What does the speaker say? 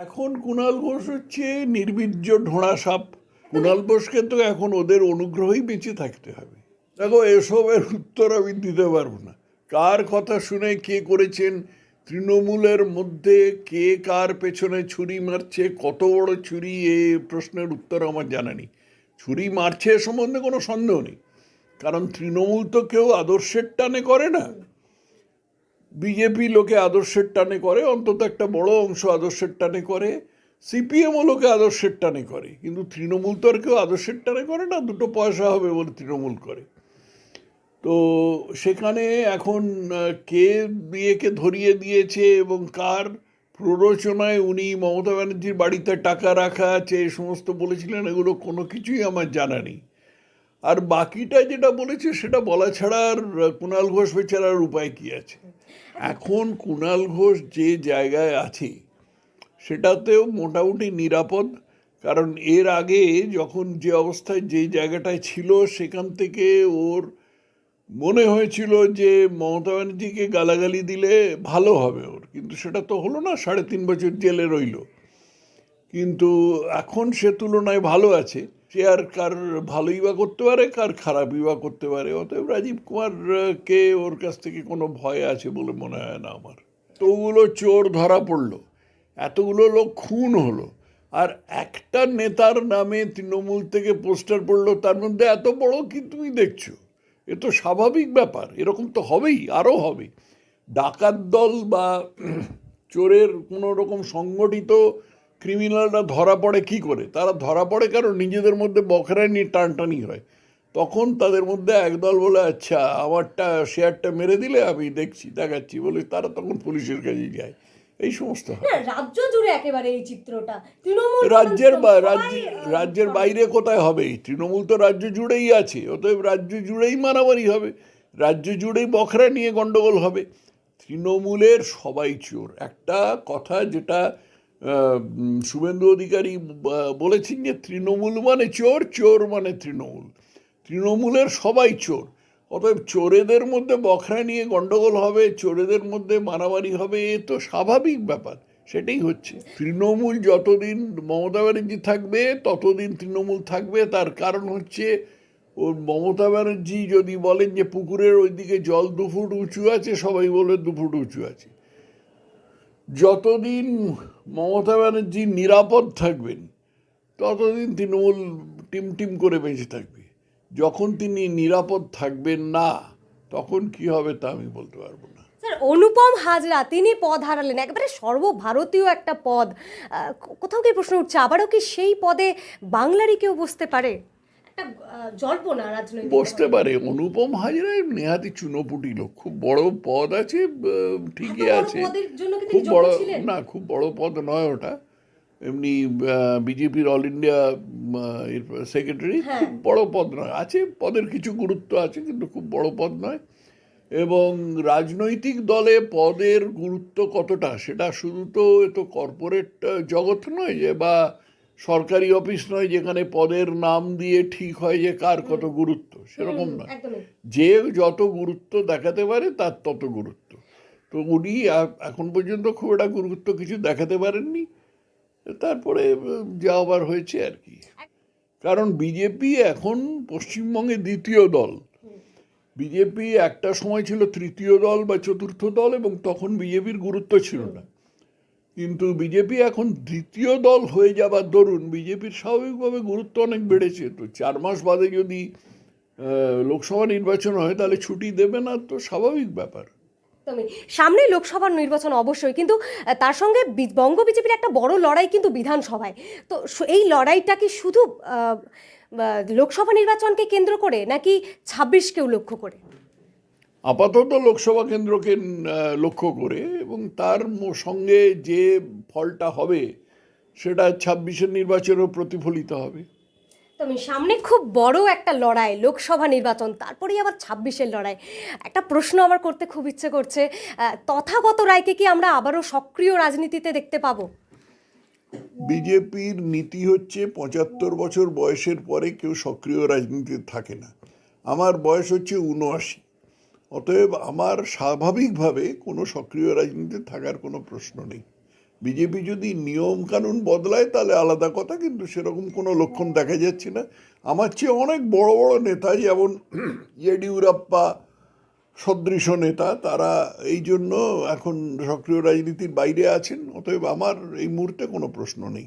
এখন কুণাল ঘোষ হচ্ছে নির্বীর্য ঢোঁড়া সাপ। কুণাল ঘোষকে তো এখন ওদের অনুগ্রহই বেঁচে থাকতে হবে। দেখো, এসবের উত্তর আমি দিতে পারব না। কার কথা শুনে কে করেছেন? তৃণমূলের মধ্যে কে কার পেছনে ছুরি মারছে? কত বড় ছুরি? এ প্রশ্নের উত্তর আমার জানা নেই। ছুরি মারছে সম্বন্ধে কোনো সন্দেহ নেই। কারণ তৃণমূল তো কেউ আদর্শের টানে করে না। বিজেপি লোকে আদর্শের টানে করে, অন্তত একটা বড় অংশ আদর্শের টানে করে, সিপিএমও লোকে আদর্শের টানে করে, কিন্তু তৃণমূল তো আর কেউ আদর্শের টানে করে না, দুটো পয়সা হবে বলে তৃণমূল করে। তো সেখানে এখন কে বিয়েকে ধরিয়ে দিয়েছে এবং কার প্ররোচনায় উনি মমতা ব্যানার্জির বাড়িতে টাকা রাখা আছে, এ সমস্ত বলেছিলেন, এগুলো কোনো কিছুই আমার জানা নেই। আর বাকিটা যেটা বলেছে, সেটা বলা ছাড়া আর কুণাল ঘোষ বেচারার উপায় কী আছে? এখন কুণাল ঘোষ যে জায়গায় আছে, সেটাতেও মোটামুটি নিরাপদ, কারণ এর আগে যখন যে অবস্থায় যে জায়গাটায় ছিল, সেখান থেকে ওর মনে হয়েছিল যে মমতা ব্যানার্জিকে গালাগালি দিলে ভালো হবে ওর, কিন্তু সেটা তো হলো না, সাড়ে তিন বছর জেলে রইল। কিন্তু এখন সে তুলনায় ভালো আছে। সে আর কার ভালোই বা করতে পারে, কার খারাপই বা করতে পারে? অতএব রাজীব কুমারকে ওর কাছ থেকে কোনো ভয় আছে বলে মনে হয় না আমার। তোগুলো চোর ধরা পড়ল, এতগুলো লোক খুন হলো, আর একটা নেতার নামে তৃণমূল থেকে পোস্টার পড়ল, তার মধ্যে এত বড় কি তুমি দেখছ? এ তো স্বাভাবিক ব্যাপার, এরকম তো হবেই আরও হবে। ডাকাত দল বা চোরের কোনো রকম সংগঠিত ক্রিমিনালরা ধরা পড়ে কি করে? তারা ধরা পড়ে কারণ নিজেদের মধ্যে বখরায় নিয়ে টানটানি হয়। তখন তাদের মধ্যে একদল বলে আচ্ছা আমারটা শেয়ারটা মেরে দিলে আমি দেখছি দেখাচ্ছি। বলে তারা তখন পুলিশের কাছে যায়। এই সমস্ত হয়। রাজ্য জুড়ে একেবারে এই চিত্রটা। তৃণমূল রাজ্যের রাজ্যের বাইরে কোথায় হবে? তৃণমূল তো রাজ্য জুড়েই আছে অতএব রাজ্য জুড়েই মারামারি হবে। রাজ্য জুড়েই বখরা নিয়ে গন্ডগোল হবে। তৃণমূলের সবাই চোর। একটা কথা যেটা শুভেন্দু অধিকারী বলেছেন যে তৃণমূল মানে চোর চোর মানে তৃণমূল। তৃণমূলের সবাই চোর। অতএব চোরেদের মধ্যে বখরা নিয়ে গন্ডগোল হবে, চোরেদের মধ্যে মারামারি হবে, এ তো স্বাভাবিক ব্যাপার। সেটাই হচ্ছে। তৃণমূল যতদিন মমতা ব্যানার্জি থাকবে, ততদিন তৃণমূল থাকবে। তার কারণ হচ্ছে ওর মমতা ব্যানার্জি যদি বলেন যে পুকুরের ওইদিকে জল দু ফুট উঁচু আছে, সবাই বলে দু ফুট উঁচু আছে। যতদিন মমতা ব্যানার্জি নিরাপদ থাকবেন, ততদিন তৃণমূল টিম টিম করে বেঁচে থাকবে। যখন তিনি নিরাপদ থাকবেন না, তখন কি হবে তা আমি বলতে পারব না। স্যার, অনুপম হাজরা, তিনি পদ হারালেন, একেবারে সর্বভারতীয় একটা পদ। কোথাও কি প্রশ্ন উঠছে? আবারও কি সেই পদে বাংলারই কেউ বসতে পারে? একটা জল্পনা রাজনৈতিক বসতে পারে। অনুপম হাজরা নেহাতি চুনোপুটি লোক। খুব বড় পদ আছে ঠিকই আছে। খুব বড় না খুব বড় পদ নয় ওটা। এমনি বিজেপির অল ইন্ডিয়া সেক্রেটারি। হ্যাঁ। খুব বড় পদ নয়। আছে পদের কিছু গুরুত্ব আছে কিন্তু খুব বড় পদ নয়। এবং রাজনৈতিক দলে পদের গুরুত্ব কতটা সেটা শুধু তো এ তো কর্পোরেট জগৎ নয় যে বা সরকারি অফিস নয় যেখানে পদের নাম দিয়ে ঠিক হয় যে কার কত গুরুত্ব সেরকম নয়। যে যত গুরুত্ব দেখাতে পারে তার তত গুরুত্ব। তো উনি এখন পর্যন্ত খুব একটা গুরুত্ব কিছু দেখাতে পারেননি। তারপরে যা আবার হয়েছে আর কি। কারণ বিজেপি এখন পশ্চিমবঙ্গে দ্বিতীয় দল। বিজেপি একটা সময় ছিল তৃতীয় দল বা চতুর্থ দল এবং তখন বিজেপির গুরুত্ব ছিল না। কিন্তু বিজেপি এখন দ্বিতীয় দল হয়ে যাবার দরুন বিজেপির স্বাভাবিকভাবে গুরুত্ব অনেক বেড়েছে। তো চার মাস বাদে যদি লোকসভা নির্বাচন হয় তাহলে ছুটি দেবে না তো স্বাভাবিক ব্যাপার। সামনে লোকসভার নির্বাচন অবশ্যই, কিন্তু তার সঙ্গে বঙ্গ বিজেপির একটা বড় লড়াই কিন্তু বিধানসভায়। তো এই লড়াইটা কি শুধু লোকসভা নির্বাচনকে কেন্দ্র করে নাকি ছাব্বিশকেও লক্ষ্য করে? আপাতত লোকসভা কেন্দ্রকে লক্ষ্য করে এবং তার সঙ্গে যে ফলটা হবে সেটা ছাব্বিশের নির্বাচনেও প্রতিফলিত হবে। সামনে খুব বড় একটা লড়াই লোকসভা নির্বাচন তারপরেই আবার ছাব্বিশের লড়াই। একটা প্রশ্ন আমার করতে খুব ইচ্ছে করছে তথাগত রায়কে কি আমরা আবারও সক্রিয় রাজনীতিতে দেখতে পাবো? বিজেপির নীতি হচ্ছে পঁচাত্তর বছর বয়সের পরে কেউ সক্রিয় রাজনীতিতে থাকে না। আমার বয়স হচ্ছে উনআশি অতএব আমার স্বাভাবিকভাবে কোনো সক্রিয় রাজনীতিতে থাকার কোনো প্রশ্ন নেই। বিজেপি যদি নিয়ম কানুন বদলায়, তাহলে আলাদা কথা, কিন্তু সেরকম কোনো লক্ষণ দেখা যাচ্ছে না। আমার চেয়ে অনেক বড় বড় নেতা, যেমন ইয়েডিউরাপ্পা, সদৃশ নেতা, তারা এই জন্য এখন সক্রিয় রাজনীতির বাইরে আছেন। অতএব আমার এই মুহূর্তে কোনো প্রশ্ন নেই।